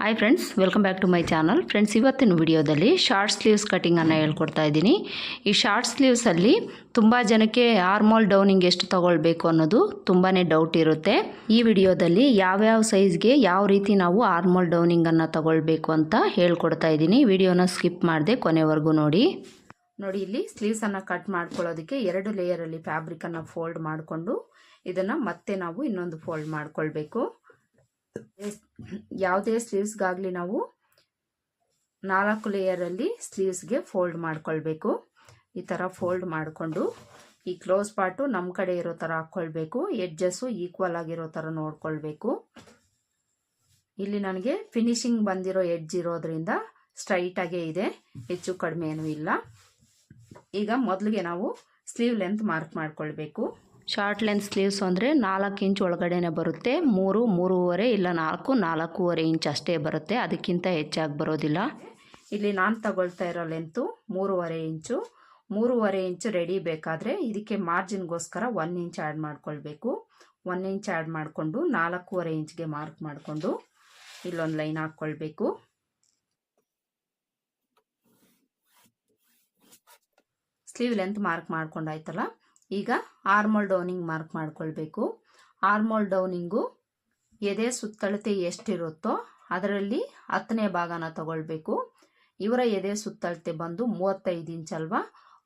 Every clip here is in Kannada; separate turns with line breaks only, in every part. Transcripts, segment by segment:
Hi friends welcome back to my channel friends ಇವತ್ತಿನ ವಿಡಿಯೋದಲ್ಲಿ ಶಾರ್ಟ್ ಸ್ಲೀವ್ಸ್ ಕಟಿಂಗನ್ನು ಹೇಳ್ಕೊಡ್ತಾ ಇದ್ದೀನಿ. ಈ ಶಾರ್ಟ್ ಸ್ಲೀವ್ಸಲ್ಲಿ ತುಂಬ ಜನಕ್ಕೆ ಆರ್ಮೋಲ್ ಡೌನಿಂಗ್ ಎಷ್ಟು ತಗೊಳ್ಬೇಕು ಅನ್ನೋದು ತುಂಬಾ ಡೌಟ್ ಇರುತ್ತೆ. ಈ ವಿಡಿಯೋದಲ್ಲಿ ಯಾವ್ಯಾವ ಸೈಜ್ಗೆ ಯಾವ ರೀತಿ ನಾವು ಆರ್ಮೋಲ್ ಡೌನಿಂಗನ್ನು ತಗೊಳ್ಬೇಕು ಅಂತ ಹೇಳ್ಕೊಡ್ತಾ ಇದ್ದೀನಿ. ವಿಡಿಯೋನ ಸ್ಕಿಪ್ ಮಾಡದೆ ಕೊನೆವರೆಗೂ ನೋಡಿ. ನೋಡಿ, ಇಲ್ಲಿ ಸ್ಲೀವ್ಸನ್ನು ಕಟ್ ಮಾಡ್ಕೊಳ್ಳೋದಕ್ಕೆ ಎರಡು ಲೇಯರಲ್ಲಿ ಫ್ಯಾಬ್ರಿಕನ್ನು ಫೋಲ್ಡ್ ಮಾಡಿಕೊಂಡು ಇದನ್ನು ಮತ್ತೆ ನಾವು ಇನ್ನೊಂದು ಫೋಲ್ಡ್ ಮಾಡ್ಕೊಳ್ಬೇಕು. ಯಾವುದೇ ಸ್ಲೀವ್ಸ್ಗಾಗಲಿ ನಾವು ನಾಲ್ಕು ಲೇಯರಲ್ಲಿ ಸ್ಲೀವ್ಸ್ಗೆ ಫೋಲ್ಡ್ ಮಾಡ್ಕೊಳ್ಬೇಕು. ಈ ಥರ ಫೋಲ್ಡ್ ಮಾಡಿಕೊಂಡು ಈ ಕ್ಲೋಸ್ ಪಾರ್ಟು ನಮ್ಮ ಕಡೆ ಇರೋ ಥರ ಹಾಕ್ಕೊಳ್ಬೇಕು. ಎಡ್ಜಸ್ಸು ಈಕ್ವಲ್ ಆಗಿರೋ ಥರ ನೋಡ್ಕೊಳ್ಬೇಕು. ಇಲ್ಲಿ ನನಗೆ ಫಿನಿಶಿಂಗ್ ಬಂದಿರೋ ಎಡ್ಜ್ ಇರೋದ್ರಿಂದ ಸ್ಟ್ರೈಟಾಗೇ ಇದೆ. ಹೆಚ್ಚು ಕಡಿಮೆ ಏನೂ ಇಲ್ಲ. ಈಗ ಮೊದಲಿಗೆ ನಾವು ಸ್ಲೀವ್ ಲೆಂತ್ ಮಾರ್ಕ್ ಮಾಡ್ಕೊಳ್ಬೇಕು. ಶಾರ್ಟ್ ಲೆಂತ್ ಸ್ಲೀವ್ಸ್ ಅಂದರೆ ನಾಲ್ಕು ಇಂಚ್ ಒಳಗಡೆನೆ ಬರುತ್ತೆ. ಮೂರು, ಮೂರುವರೆ ಇಲ್ಲ ನಾಲ್ಕು, ನಾಲ್ಕೂವರೆ ಇಂಚ್ ಅಷ್ಟೇ ಬರುತ್ತೆ. ಅದಕ್ಕಿಂತ ಹೆಚ್ಚಾಗಿ ಬರೋದಿಲ್ಲ. ಇಲ್ಲಿ ನಾನು ತಗೊಳ್ತಾ ಇರೋ ಲೆಂತು ಮೂರುವರೆ ಇಂಚು. ಮೂರುವರೆ ಇಂಚು ರೆಡಿ ಬೇಕಾದರೆ ಇದಕ್ಕೆ ಮಾರ್ಜಿನ್ಗೋಸ್ಕರ ಒನ್ ಇಂಚ್ ಆ್ಯಡ್ ಮಾಡ್ಕೊಳ್ಬೇಕು. ಒನ್ ಇಂಚ್ ಆ್ಯಡ್ ಮಾಡಿಕೊಂಡು ನಾಲ್ಕೂವರೆ ಇಂಚ್ಗೆ ಮಾರ್ಕ್ ಮಾಡಿಕೊಂಡು ಇಲ್ಲೊಂದು ಲೈನ್ ಹಾಕ್ಕೊಳ್ಬೇಕು. ಸ್ಲೀವ್ ಲೆಂತ್ ಮಾರ್ಕ್ ಮಾಡ್ಕೊಂಡಾಯ್ತಲ್ಲ ಈಗ ಆರ್ಮೋಲ್ ಡೌನಿಂಗ್ ಮಾರ್ಕ್ ಮಾಡ್ಕೊಳ್ಬೇಕು. ಆರ್ಮೋಲ್ ಡೌನಿಂಗು ಎದೆ ಸುತ್ತಳತೆ ಎಷ್ಟಿರುತ್ತೋ ಅದರಲ್ಲಿ ಹತ್ತನೇ ಭಾಗನ ತಗೊಳ್ಬೇಕು. ಇವರ ಎದೆ ಸುತ್ತಳತೆ ಬಂದು ಮೂವತ್ತೈದು ಇಂಚ್ ಅಲ್ವಾ?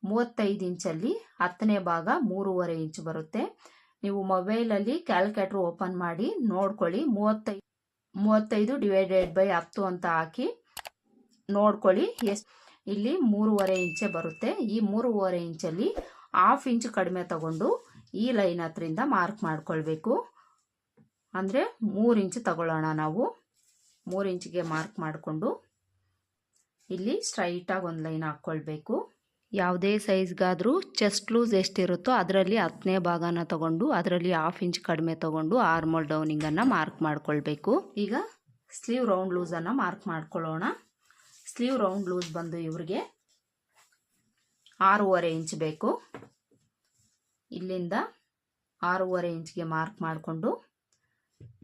ಮೂವತ್ತೈದು ಇಂಚಲ್ಲಿ ಹತ್ತನೇ ಭಾಗ ಮೂರುವರೆ ಇಂಚ್ ಬರುತ್ತೆ. ನೀವು ಮೊಬೈಲಲ್ಲಿ ಕ್ಯಾಲ್ಕುಲೇಟರ್ ಓಪನ್ ಮಾಡಿ ನೋಡ್ಕೊಳ್ಳಿ. ಮೂವತ್ತೈದು ಮೂವತ್ತೈದು ಡಿವೈಡೆಡ್ ಬೈ ಹತ್ತು ಅಂತ ಹಾಕಿ ನೋಡ್ಕೊಳ್ಳಿ ಎಷ್ಟು, ಇಲ್ಲಿ ಮೂರುವರೆ ಇಂಚೆ ಬರುತ್ತೆ. ಈ ಮೂರುವರೆ ಇಂಚಲ್ಲಿ ಹಾಫ್ ಇಂಚ್ ಕಡಿಮೆ ತಗೊಂಡು ಈ ಲೈನ್ ಹತ್ರಿಂದ ಮಾರ್ಕ್ ಮಾಡ್ಕೊಳ್ಬೇಕು. ಅಂದರೆ ಮೂರು ಇಂಚ್ ತಗೊಳ್ಳೋಣ ನಾವು. ಮೂರು ಇಂಚಿಗೆ ಮಾರ್ಕ್ ಮಾಡಿಕೊಂಡು ಇಲ್ಲಿ ಸ್ಟ್ರೈಟಾಗಿ ಒಂದು ಲೈನ್ ಹಾಕ್ಕೊಳ್ಬೇಕು ಯಾವುದೇ ಸೈಜ್ಗಾದರೂ ಚೆಸ್ಟ್ ಲೂಸ್ ಎಷ್ಟಿರುತ್ತೋ ಅದರಲ್ಲಿ ಹತ್ತನೇ ಭಾಗನ ತಗೊಂಡು ಅದರಲ್ಲಿ ಹಾಫ್ ಇಂಚ್ ಕಡಿಮೆ ತಗೊಂಡು ಆರ್ಮೋಲ್ ಡೌನಿಂಗನ್ನು ಮಾರ್ಕ್ ಮಾಡ್ಕೊಳ್ಬೇಕು. ಈಗ ಸ್ಲೀವ್ ರೌಂಡ್ ಲೂಸನ್ನು ಮಾರ್ಕ್ ಮಾಡ್ಕೊಳ್ಳೋಣ. ಸ್ಲೀವ್ ರೌಂಡ್ ಲೂಸ್ ಬಂದು ಇವ್ರಿಗೆ ಆರೂವರೆ ಇಂಚ್ ಬೇಕು. ಇಲ್ಲಿಂದ ಆರೂವರೆ ಇಂಚ್ಗೆ ಮಾರ್ಕ್ ಮಾಡಿಕೊಂಡು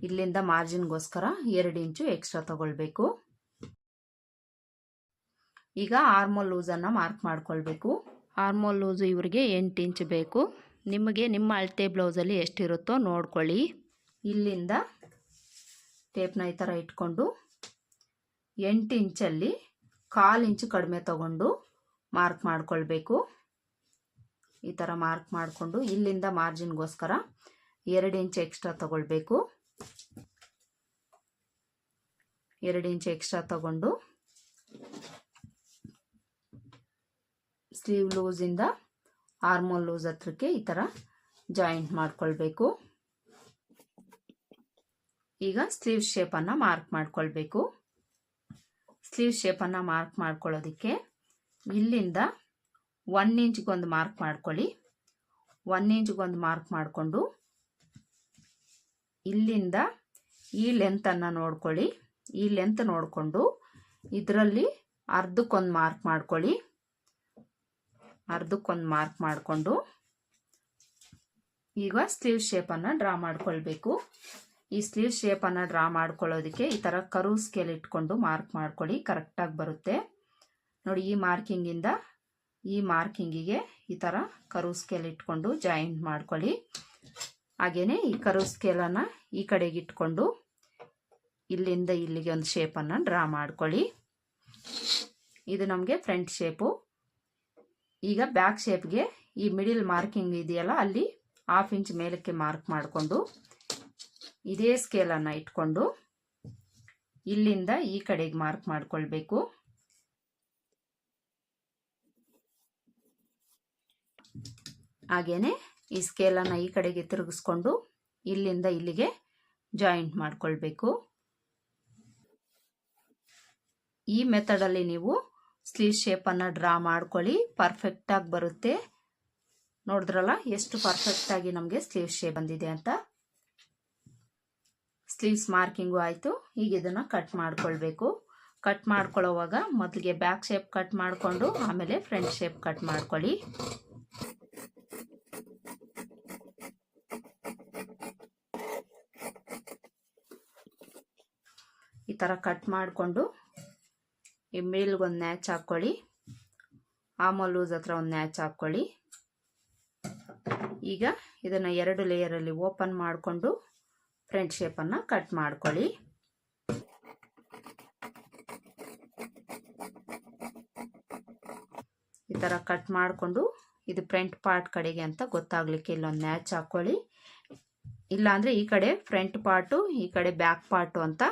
ಇಲ್ಲಿಂದ ಮಾರ್ಜಿನ್ಗೋಸ್ಕರ ಎರಡು ಇಂಚು ಎಕ್ಸ್ಟ್ರಾ ತಗೊಳ್ಬೇಕು. ಈಗ ಆರ್ಮೋಲ್ ಲೂಸನ್ನು ಮಾರ್ಕ್ ಮಾಡ್ಕೊಳ್ಬೇಕು. ಆರ್ಮೋಲ್ ಲೂಸು ಇವರಿಗೆ ಎಂಟು ಇಂಚ್ ಬೇಕು. ನಿಮಗೆ ನಿಮ್ಮ ಅಳತೆ ಬ್ಲೌಸಲ್ಲಿ ಎಷ್ಟಿರುತ್ತೋ ನೋಡ್ಕೊಳ್ಳಿ. ಇಲ್ಲಿಂದ ಟೇಪ್ನ ಈ ಥರ ಇಟ್ಕೊಂಡು ಎಂಟು ಇಂಚಲ್ಲಿ ಕಾಲು ಇಂಚು ಕಡಿಮೆ ತಗೊಂಡು ಮಾರ್ಕ್ ಮಾಡಿಕೊಳ್ಬೇಕು. ಈ ಥರ ಮಾರ್ಕ್ ಮಾಡಿಕೊಂಡು ಇಲ್ಲಿಂದ ಮಾರ್ಜಿನ್ಗೋಸ್ಕರ ಎರಡು ಇಂಚ್ ಎಕ್ಸ್ಟ್ರಾ ತಗೊಳ್ಬೇಕು. ಎರಡು ಇಂಚ್ ಎಕ್ಸ್ಟ್ರಾ ತಗೊಂಡು ಸ್ಲೀವ್ ಲೂಸಿಂದ ಆರ್ಮೋಲ್ ಲೂಸ್ ಹತ್ರಕ್ಕೆ ಈ ಥರ ಜಾಯಿಂಟ್ ಮಾಡಿಕೊಳ್ಬೇಕು. ಈಗ ಸ್ಲೀವ್ ಶೇಪನ್ನು ಮಾರ್ಕ್ ಮಾಡಿಕೊಳ್ಬೇಕು. ಸ್ಲೀವ್ ಶೇಪನ್ನು ಮಾರ್ಕ್ ಮಾಡ್ಕೊಳ್ಳೋದಕ್ಕೆ ಇಲ್ಲಿಂದ ಒನ್ ಇಂಚ್ಗೊಂದು ಮಾರ್ಕ್ ಮಾಡ್ಕೊಳ್ಳಿ. ಒನ್ ಇಂಚ್ಗೊಂದು ಮಾರ್ಕ್ ಮಾಡಿಕೊಂಡು ಇಲ್ಲಿಂದ ಈ ಲೆಂತನ್ನು ನೋಡ್ಕೊಳ್ಳಿ. ಈ ಲೆಂತ್ ನೋಡಿಕೊಂಡು ಇದರಲ್ಲಿ ಅರ್ಧಕ್ಕೊಂದು ಮಾರ್ಕ್ ಮಾಡ್ಕೊಳ್ಳಿ. ಅರ್ಧಕ್ಕೊಂದು ಮಾರ್ಕ್ ಮಾಡಿಕೊಂಡು ಈಗ ಸ್ಲೀವ್ ಶೇಪನ್ನು ಡ್ರಾ ಮಾಡ್ಕೊಳ್ಬೇಕು. ಈ ಸ್ಲೀವ್ ಶೇಪನ್ನು ಡ್ರಾ ಮಾಡ್ಕೊಳ್ಳೋದಕ್ಕೆ ಈ ಥರ ಕರು ಸ್ಕೇಲ್ ಇಟ್ಕೊಂಡು ಮಾರ್ಕ್ ಮಾಡ್ಕೊಳ್ಳಿ. ಕರೆಕ್ಟಾಗಿ ಬರುತ್ತೆ. ನೋಡಿ, ಈ ಮಾರ್ಕಿಂಗಿಂದ ಈ ಮಾರ್ಕಿಂಗಿಗೆ ಈ ಥರ ಕರು ಸ್ಕೇಲ್ ಇಟ್ಕೊಂಡು ಜಾಯಿಂಟ್ ಮಾಡ್ಕೊಳ್ಳಿ. ಹಾಗೆಯೇ ಈ ಕರು ಸ್ಕೇಲನ್ನು ಈ ಕಡೆಗೆ ಇಟ್ಕೊಂಡು ಇಲ್ಲಿಂದ ಇಲ್ಲಿಗೆ ಒಂದು ಶೇಪನ್ನು ಡ್ರಾ ಮಾಡ್ಕೊಳ್ಳಿ. ಇದು ನಮಗೆ ಫ್ರಂಟ್ ಶೇಪು ಈಗ ಬ್ಯಾಕ್ ಶೇಪ್ಗೆ ಈ ಮಿಡಿಲ್ ಮಾರ್ಕಿಂಗ್ ಇದೆಯಲ್ಲ, ಅಲ್ಲಿ ಹಾಫ್ ಇಂಚ್ ಮೇಲಕ್ಕೆ ಮಾರ್ಕ್ ಮಾಡಿಕೊಂಡು ಇದೇ ಸ್ಕೇಲನ್ನು ಇಟ್ಕೊಂಡು ಇಲ್ಲಿಂದ ಈ ಕಡೆಗೆ ಮಾರ್ಕ್ ಮಾಡ್ಕೊಳ್ಬೇಕು. ಹಾಗೇನೆ ಈ ಸ್ಕೇಲನ್ನು ಈ ಕಡೆಗೆ ತಿರುಗಿಸ್ಕೊಂಡು ಇಲ್ಲಿಂದ ಇಲ್ಲಿಗೆ ಜಾಯಿಂಟ್ ಮಾಡಿಕೊಳ್ಬೇಕು. ಈ ಮೆಥಡಲ್ಲಿ ನೀವು ಸ್ಲೀವ್ ಶೇಪನ್ನು ಡ್ರಾ ಮಾಡ್ಕೊಳ್ಳಿ ಪರ್ಫೆಕ್ಟಾಗಿ ಬರುತ್ತೆ. ನೋಡಿದ್ರಲ್ಲ ಎಷ್ಟು ಪರ್ಫೆಕ್ಟಾಗಿ ನಮಗೆ ಸ್ಲೀವ್ ಶೇಪ್ ಬಂದಿದೆ ಅಂತ? ಸ್ಲೀವ್ಸ್ ಮಾರ್ಕಿಂಗು ಆಯಿತು, ಈಗ ಇದನ್ನು ಕಟ್ ಮಾಡ್ಕೊಳ್ಬೇಕು. ಕಟ್ ಮಾಡ್ಕೊಳ್ಳೋವಾಗ ಮೊದಲಿಗೆ ಬ್ಯಾಕ್ ಶೇಪ್ ಕಟ್ ಮಾಡಿಕೊಂಡು, ಆಮೇಲೆ ಫ್ರಂಟ್ ಶೇಪ್ ಕಟ್ ಮಾಡ್ಕೊಳ್ಳಿ. ಥರ ಕಟ್ ಮಾಡಿಕೊಂಡು ಈ ಮೇಲ್ಗೊಂದು ನ್ಯಾಚ್ ಹಾಕ್ಕೊಳ್ಳಿ ಆಮಲ್ ಲೂಸ್ ಹತ್ರ ಒಂದು ನ್ಯಾಚ್ ಹಾಕ್ಕೊಳ್ಳಿ ಈಗ ಇದನ್ನು ಎರಡು ಲೇಯರಲ್ಲಿ ಓಪನ್ ಮಾಡಿಕೊಂಡು ಫ್ರಂಟ್ ಶೇಪನ್ನು ಕಟ್ ಮಾಡ್ಕೊಳ್ಳಿ. ಈ ಥರ ಕಟ್ ಮಾಡಿಕೊಂಡು ಇದು ಫ್ರಂಟ್ ಪಾರ್ಟ್ ಕಡೆಗೆ ಅಂತ ಗೊತ್ತಾಗಲಿಕ್ಕೆ ಇಲ್ಲೊಂದು ನ್ಯಾಚ್ ಹಾಕ್ಕೊಳ್ಳಿ ಇಲ್ಲಾಂದರೆ ಈ ಕಡೆ ಫ್ರಂಟ್ ಪಾರ್ಟು ಈ ಕಡೆ ಬ್ಯಾಕ್ ಪಾರ್ಟು ಅಂತ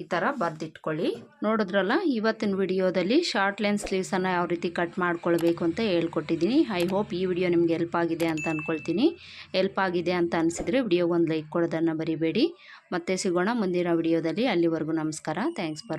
ಈ ಥರ ಬರೆದಿಟ್ಕೊಳ್ಳಿ. ನೋಡಿದ್ರಲ್ಲ, ಇವತ್ತಿನ ವಿಡಿಯೋದಲ್ಲಿ ಶಾರ್ಟ್ ಲೈನ್ ಸ್ಲೀವ್ಸನ್ನು ಯಾವ ರೀತಿ ಕಟ್ ಮಾಡ್ಕೊಳ್ಬೇಕು ಅಂತ ಹೇಳ್ಕೊಟ್ಟಿದ್ದೀನಿ. ಐ ಹೋಪ್ ಈ ವಿಡಿಯೋ ನಿಮಗೆ ಹೆಲ್ಪ್ ಆಗಿದೆ ಅಂತ ಅಂದ್ಕೊಳ್ತೀನಿ ಹೆಲ್ಪ್ ಆಗಿದೆ ಅಂತ ಅನಿಸಿದರೆ ವಿಡಿಯೋಗೆ ಒಂದು ಲೈಕ್ ಕೊಡೋದನ್ನು ಬರಿಬೇಡಿ ಮತ್ತೆ ಸಿಗೋಣ ಮುಂದಿನ ವಿಡಿಯೋದಲ್ಲಿ. ಅಲ್ಲಿವರೆಗೂ ನಮಸ್ಕಾರ. Thanks for